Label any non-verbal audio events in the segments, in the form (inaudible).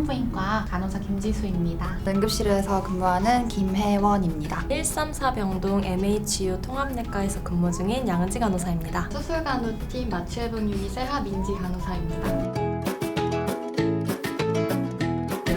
산부인과 간호사 김지수입니다. 응급실에서 근무하는 김혜원입니다. 134병동 MHU 통합내과에서 근무 중인 양은지 간호사입니다. 수술간호팀 마취해본 유닛의 하민지 간호사입니다.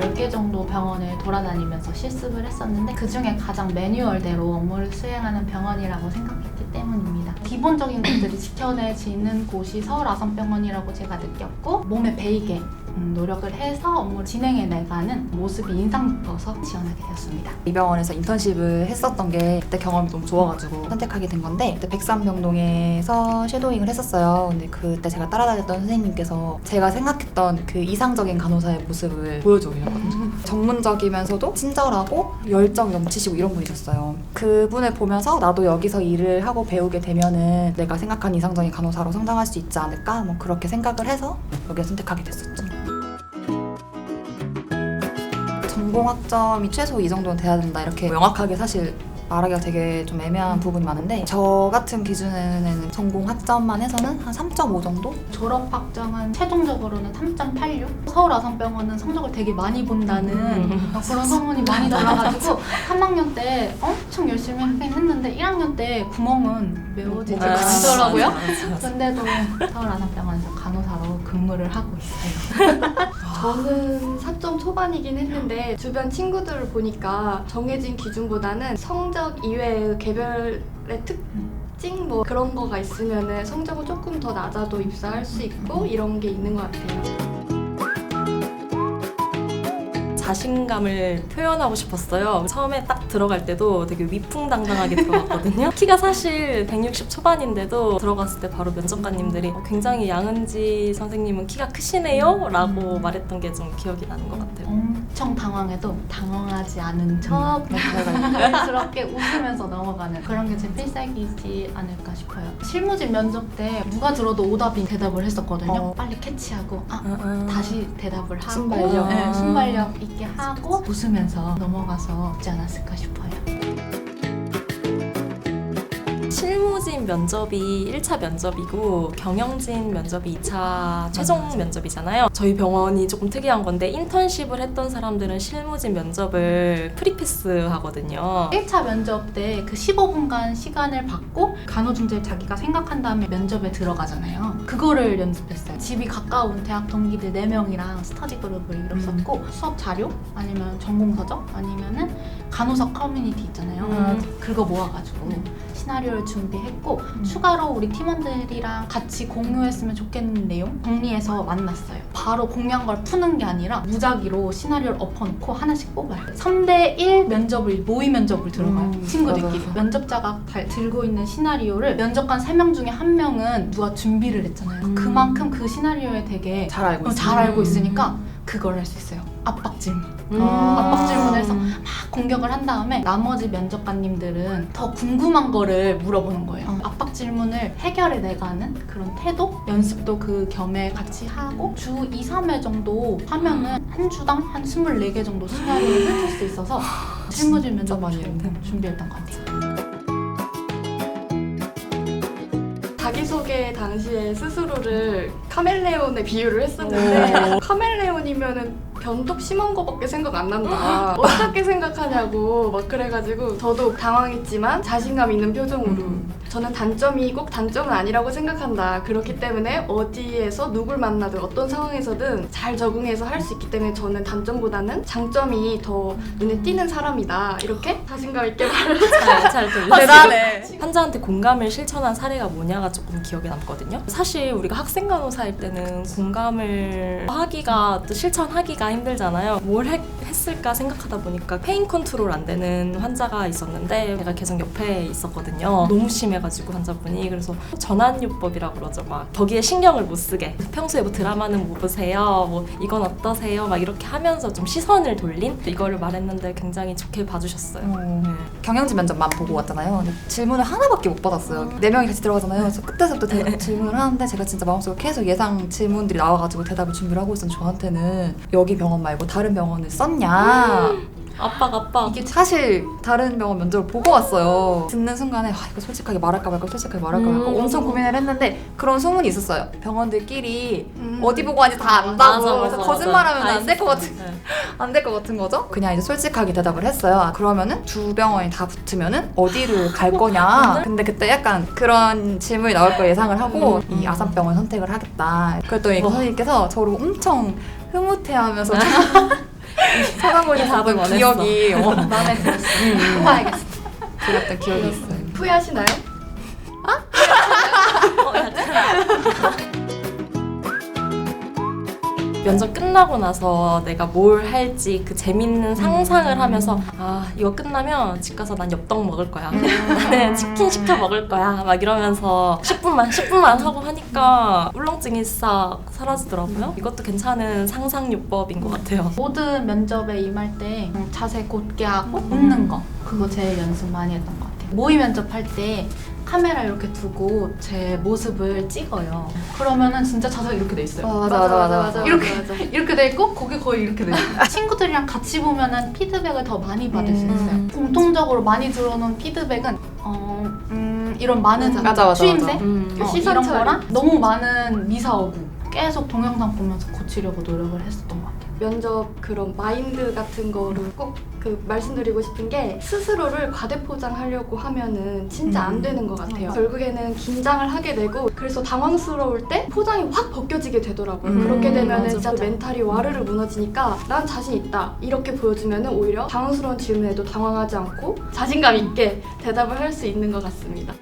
10개 정도 병원을 돌아다니면서 실습을 했었는데 그 중에 가장 매뉴얼대로 업무를 수행하는 병원이라고 생각했기 때문입니다. 기본적인 것들이 지켜내지는 곳이 서울 아산병원이라고 제가 느꼈고 몸에 배이게 음, 노력을 해서 업무를 진행해 나가는 모습이 인상 깊어서 지원하게 되었습니다. 이 병원에서 인턴십을 했었던 게 그때 경험이 너무 좋아가지고 선택하게 된 건데 그때 백삼병동에서 섀도잉을 했었어요. 근데 그때 제가 따라다녔던 선생님께서 제가 생각했던 그 이상적인 간호사의 모습을 보여주고 계셨거든요. 전문적이면서도 친절하고 열정 넘치시고 이런 분이셨어요. 그분을 보면서 나도 여기서 일을 하고 배우게 되면은 내가 생각한 이상적인 간호사로 성장할 수 있지 않을까 뭐 그렇게 생각을 해서 여기를 선택하게 됐었죠. 전공 학점이 최소 이 정도는 돼야 된다 이렇게 명확하게 사실 말하기가 되게 좀 애매한 부분이 많은데 저 같은 기준에는 전공 학점만 해서는 한 3.5 정도? 졸업 학점은 최종적으로는 3.86. 서울 아산병원은 성적을 되게 많이 본다는 그런 소문이 많이 돌아가지고 3학년 때 엄청 열심히 하긴 했는데 1학년 때 구멍은 메워지지 아, 않더라고요. 근데도 서울 아산병원에서 간호사로 근무를 하고 있어요. (laughs) 저는 4점 초반이긴 했는데 주변 친구들을 보니까 정해진 기준보다는 성적 이외의 개별의 특징 뭐 그런 거가 있으면 성적은 조금 더 낮아도 입사할 수 있고 이런 게 있는 것 같아요. 자신감을 표현하고 싶었어요. 처음에 딱 들어갈 때도 되게 위풍당당하게 들어갔거든요. (laughs) 키가 사실 160 초반인데도 들어갔을 때 바로 면접관님들이 어, 굉장히 양은지 선생님은 키가 크시네요? 라고 말했던 게 좀 기억이 나는 것 같아요. 엄청 당황해도 당황하지 않은 척 자연스럽게 웃으면서 넘어가는 그런 게 제 필살기이지 않을까 싶어요. 실무진 면접 때 누가 들어도 오답인 대답을 했었거든요. 어. 빨리 캐치하고 아 아, 아. 다시 대답을 하고 순발력. 네, 순발력 있게 하고 웃으면서 넘어가서 있지 않았을까 싶어요. 실무진 면접이 1차 면접이고 경영진 면접이 2차 최종 면접이잖아요. 저희 병원이 조금 특이한 건데 인턴십을 했던 사람들은 실무진 면접을 프리패스 하거든요. 1차 면접 때 그 15분간 시간을 받고 간호중재를 자기가 생각한 다음에 면접에 들어가잖아요. 그거를 연습했어요. 집이 가까운 대학 동기들 4명이랑 스터디 그룹을 이뤘었고 수업 자료 아니면 전공 서적 아니면은 간호사 커뮤니티 있잖아요. 음. 그거 모아가지고 시나리오를 준비했고 추가로 우리 팀원들이랑 같이 공유했으면 좋겠는 내용 정리해서 만났어요. 바로 공유한 걸 푸는 게 아니라 무작위로 시나리오를 엎어놓고 하나씩 뽑아요. 3대1 면접을 모의 면접을 들어가요. 음, 친구들끼리. 맞아. 면접자가 다- 들고 있는 시나리오를 면접관 3명 중에 한 명은 누가 준비를 했잖아요. 음. 그만큼 그 시나리오에 되게 잘 알고 어. 잘 알고 있으니까 그걸 할 수 있어요. 압박 질문. 음. 압박 질문에서 막 공격을 한 다음에 나머지 면접관님들은 더 궁금한 거를 물어보는 거예요. 어. 압박 질문을 해결해 내가는 그런 태도, 연습도 그 겸해 같이 하고 주 2, 3회 정도 하면은 한 주당 한 24개 정도 시나리오를 펼칠 (gasps) 수 있어서 실무진 면접 많이. 준비했던 것 같아요. 자기소개 당시에 스스로를 카멜레온에 비유를 했었는데 (laughs) 카멜레온이면은 변덕 심한 거밖에 생각 안 난다. 어떻게 생각하냐고 막 그래가지고 저도 당황했지만 자신감 있는 표정으로 음. 저는 단점이 꼭 단점은 아니라고 생각한다. 그렇기 때문에 어디에서 누굴 만나든 어떤 상황에서든 잘 적응해서 할 수 있기 때문에 저는 단점보다는 장점이 더 눈에 띄는 사람이다. 이렇게 자신감 있게 말을 잘, 잘 들리세요? 대단해. 환자한테 공감을 실천한 사례가 뭐냐가 조금 기억에 남거든요. 사실 우리가 학생 간호사일 때는 공감을 하기가 또 실천하기가 힘들잖아요. 뭘 했, 했을까 생각하다 보니까 페인 컨트롤 안 되는 환자가 있었는데 제가 계속 옆에 있었거든요. 너무 심해가지고 환자분이 그래서 전환요법이라고 그러죠. 막 거기에 신경을 못 쓰게. 평소에 뭐 드라마는 뭐 보세요. 뭐 이건 어떠세요? 막 이렇게 하면서 좀 시선을 돌린 이거를 말했는데 굉장히 좋게 봐주셨어요. 어. 네. 경영진 면접만 보고 왔잖아요. 근데 질문을 하나밖에 못 받았어요. 네 명이 같이 들어가잖아요. 그래서 끝에서부터 대- 질문을 하는데 제가 진짜 마음속으로 계속 예상 질문들이 나와가지고 대답을 준비를 하고 있었는데 저한테는 여기 병원 말고 다른 병원을 썼냐 압박 압박. 이게 사실 다른 병원 면접을 보고 왔어요. 듣는 순간에 아, 이거 솔직하게 말할까 말까 솔직하게 말할까 말까 음, 엄청 맞아. 고민을 했는데 그런 소문이 있었어요. 병원들끼리 음. 어디 보고 왔는지 다 안다고 맞아, 그래서 맞아, 거짓말하면 맞아. 안될것다 같은. 네. (laughs) 안될 것 같은 거죠. 그냥 이제 솔직하게 대답을 했어요. 아, 그러면은 두 병원이 다 붙으면은 어디를 갈 거냐. (laughs) 근데 그때 약간 그런 질문이 나올 걸 예상을 하고 음, 이 음. 아산병원 선택을 하겠다. 그랬더니 그 와. 선생님께서 저를 엄청 흐뭇해하면서 (laughs) 이 답을 원했어. 기억이 어, 마음에 들었어. 음, 해봐야겠어. (laughs) 들었던 기억이 있어요. 후회하시나요? 어, (laughs) 약간. 면접 끝나고 나서 내가 뭘 할지 그 재밌는 상상을 하면서 아 이거 끝나면 집 가서 난 엽떡 먹을 거야. 나는 치킨 시켜 먹을 거야. 막 이러면서 10분만 10분만 하고 하니까 울렁증이 싹 사라지더라고요. 이것도 괜찮은 상상요법인 것 같아요. 모든 면접에 임할 때 음, 자세 곧게 하고 웃는 거. 그거 제일 연습 많이 했던 것 같아요. 모의 면접할 때 카메라 이렇게 두고 제 모습을 찍어요. 그러면은 진짜 자세가 이렇게 돼 있어요. 어, 맞아, 맞아, 맞아, 맞아. 이렇게. 맞아. 이렇게 돼 있고 거기 거의 이렇게 돼 있어요. (laughs) 친구들이랑 같이 보면은 피드백을 더 많이 받을 수 음. 있어요. 공통적으로 많이 들어오는 피드백은 어, 음, 이런 많은 맞아, 맞아, 맞아, 추임새 맞아. 음. 어, 시선 이런 차이. 거랑 너무 많은 미사 어구 계속 동영상 보면서 고치려고 노력을 했었던 것 같아요. 면접 그런 마인드 같은 거를 꼭 그 말씀드리고 싶은 게 스스로를 과대포장하려고 하면은 진짜 안 음. 되는 것 같아요. 맞아. 결국에는 긴장을 하게 되고 그래서 당황스러울 때 포장이 확 벗겨지게 되더라고요. 음, 그렇게 되면은 맞아, 진짜 맞아. 멘탈이 와르르 무너지니까 난 자신 있다 이렇게 보여주면은 오히려 당황스러운 질문에도 당황하지 않고 자신감 있게 대답을 할 수 있는 것 같습니다.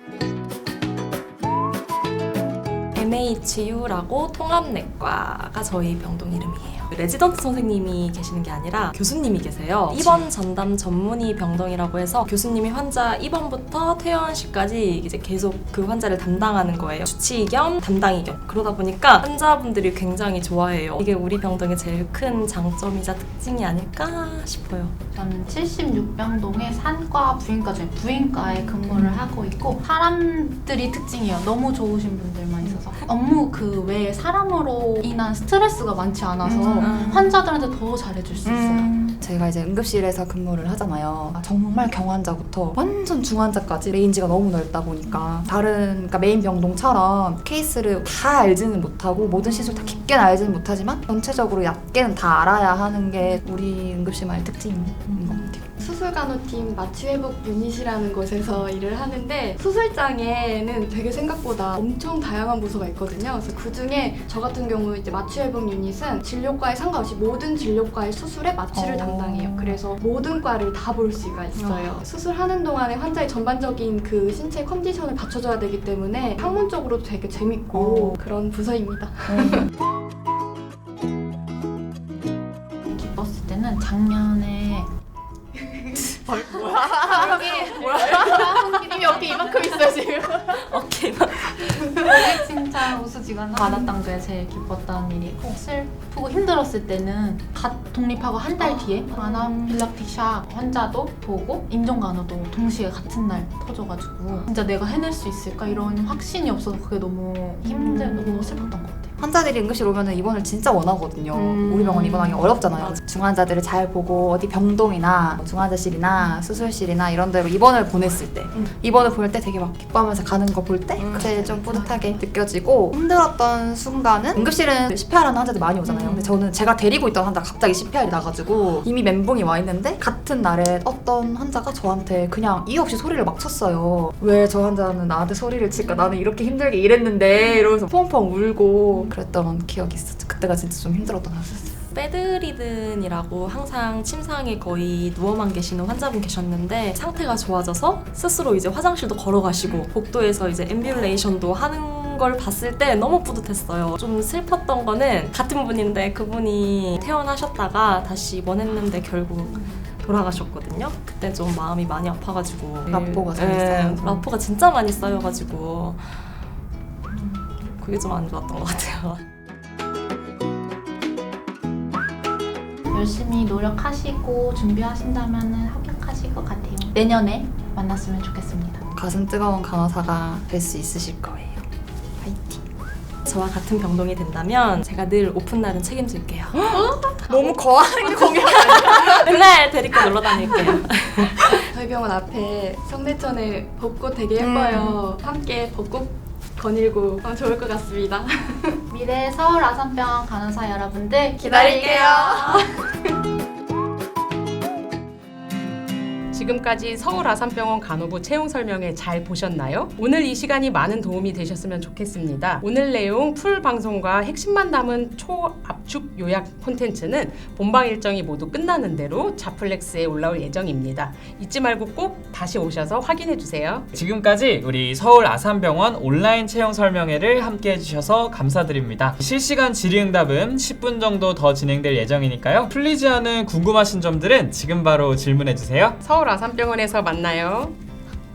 MHU라고 통합내과가 저희 병동 이름이에요. 레지던트 선생님이 계시는 게 아니라 교수님이 계세요. 입원 전담 전문의 병동이라고 해서 교수님이 환자 입원부터 퇴원시까지 이제 계속 그 환자를 담당하는 거예요. 주치의 겸 담당의 겸. 그러다 보니까 환자분들이 굉장히 좋아해요. 이게 우리 병동의 제일 큰 장점이자 특징이 아닐까 싶어요. 저는 76병동의 산과 부인과 중에 부인과에 근무를 하고 있고 사람들이 특징이에요. 너무 좋으신 분들만 업무 그 외에 사람으로 인한 스트레스가 많지 않아서 음. 환자들한테 더 잘해줄 수 있어요. 음, 제가 이제 응급실에서 근무를 하잖아요. 정말 경환자부터 완전 중환자까지 레인지가 너무 넓다 보니까 다른 그러니까 메인 병동처럼 케이스를 다 알지는 못하고 모든 시술 다 깊게는 알지는 못하지만 전체적으로 얕게는 다 알아야 하는 게 우리 응급실만의 특징인 것 같아요. 수술간호팀 마취회복 유닛이라는 곳에서 일을 하는데 수술장에는 되게 생각보다 엄청 다양한 부서가 있거든요. 그래서 그 중에 저 같은 경우 이제 마취회복 유닛은 진료과에 상관없이 모든 진료과의 수술에 마취를 어. 담당해요. 그래서 모든 과를 다 볼 수가 있어요. 수술하는 동안에 환자의 전반적인 그 신체 컨디션을 받쳐줘야 되기 때문에 학문적으로도 되게 재밌고 어. 그런 부서입니다. (laughs) 기뻤을 때는 작년에 어깨 이만큼 있어요 지금. 오케이. 고객 칭찬 우수직원 받았던 게 제일 기뻤던 일이고 슬프고 힘들었을 때는 갓 독립하고 한 달 뒤에 아나필락틱 샵 환자도 보고 임종간호도 동시에 같은 날 터져가지고 진짜 내가 해낼 수 있을까 이런 확신이 없어서 그게 너무 힘들고 슬펐던 것 같아요. 환자들이 응급실 오면 입원을 진짜 원하거든요. 음. 우리 병원 입원하기 어렵잖아요. 맞아. 중환자들을 잘 보고 어디 병동이나 뭐 중환자실이나 수술실이나 이런 데로 입원을 보냈을 때 음. 입원을 보낼 때 되게 막 기뻐하면서 가는 거 볼 때 음. 제일 좀 뿌듯하게 느껴지고 힘들었던 순간은 응급실은 CPR하는 환자들 많이 오잖아요. 음. 근데 저는 제가 데리고 있던 환자가 갑자기 CPR이 나가지고 이미 멘붕이 와 있는데 같은 날에 어떤 환자가 저한테 그냥 이유 없이 소리를 막 쳤어요. 왜 저 환자는 나한테 소리를 칠까? 나는 이렇게 힘들게 일했는데 이러면서 펑펑 울고 그랬던 기억이 있었죠. 그때가 진짜 좀 힘들었던 것 같았어요. 베드리든이라고 항상 침상에 거의 누워만 계시는 환자분 계셨는데 상태가 좋아져서 스스로 이제 화장실도 걸어가시고 복도에서 이제 앰뷸레이션도 하는 걸 봤을 때 너무 뿌듯했어요. 좀 슬펐던 거는 같은 분인데 그분이 퇴원하셨다가 다시 입원했는데 결국 돌아가셨거든요. 그때 좀 마음이 많이 아파가지고 라포가 잘 네, 쌓여서. 라포가 진짜 많이 쌓여가지고 음, 그게 좀 안 좋았던 것 같아요. (laughs) 열심히 노력하시고 준비하신다면 합격하실 것 같아요. 내년에 만났으면 좋겠습니다. 가슴 뜨거운 간호사가 될 수 있으실 거예요. 파이팅. 저와 같은 병동이 된다면 제가 늘 오픈 날은 책임질게요. (laughs) 너무 거하는 공연 (laughs) 맨날 데리고 놀러 다닐게요. 저희 병원 앞에 성내천에 벚꽃 되게 예뻐요. 함께 벚꽃 거닐고 하면 좋을 것 같습니다. 미래 서울 아산병원 간호사 여러분들 기다릴게요. (laughs) 지금까지 서울 아산병원 간호부 채용 설명회 잘 보셨나요? 오늘 이 시간이 많은 도움이 되셨으면 좋겠습니다. 오늘 내용 풀 방송과 핵심만 담은 초 압축 요약 콘텐츠는 본방 일정이 모두 끝나는 대로 자플렉스에 올라올 예정입니다. 잊지 말고 꼭 다시 오셔서 확인해 주세요. 지금까지 우리 서울 아산병원 온라인 채용 설명회를 함께 해주셔서 감사드립니다. 실시간 질의응답은 10분 정도 더 진행될 예정이니까요. 풀리지 않은 궁금하신 점들은 지금 바로 질문해 주세요. 서울 아산병원에서 만나요.